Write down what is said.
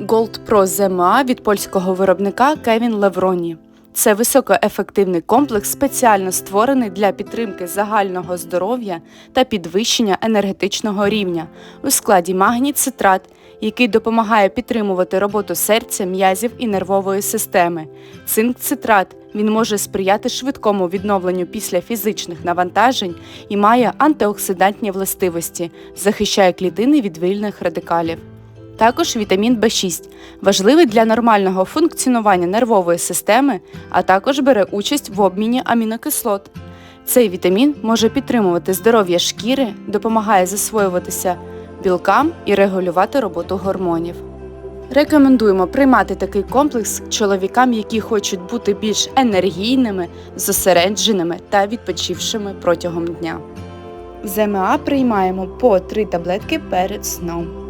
Gold Pro ZMA від польського виробника Кевін Левроні. Це високоефективний комплекс, спеціально створений для підтримки загального здоров'я та підвищення енергетичного рівня у складі магній цитрат, який допомагає підтримувати роботу серця, м'язів і нервової системи. Цинк цитрат він може сприяти швидкому відновленню після фізичних навантажень і має антиоксидантні властивості, захищає клітини від вільних радикалів. Також вітамін В6 важливий для нормального функціонування нервової системи, а також бере участь в обміні амінокислот. Цей вітамін може підтримувати здоров'я шкіри, допомагає засвоюватися білкам і регулювати роботу гормонів. Рекомендуємо приймати такий комплекс чоловікам, які хочуть бути більш енергійними, зосередженими та відпочившими протягом дня. ЗМА приймаємо по 3 таблетки перед сном.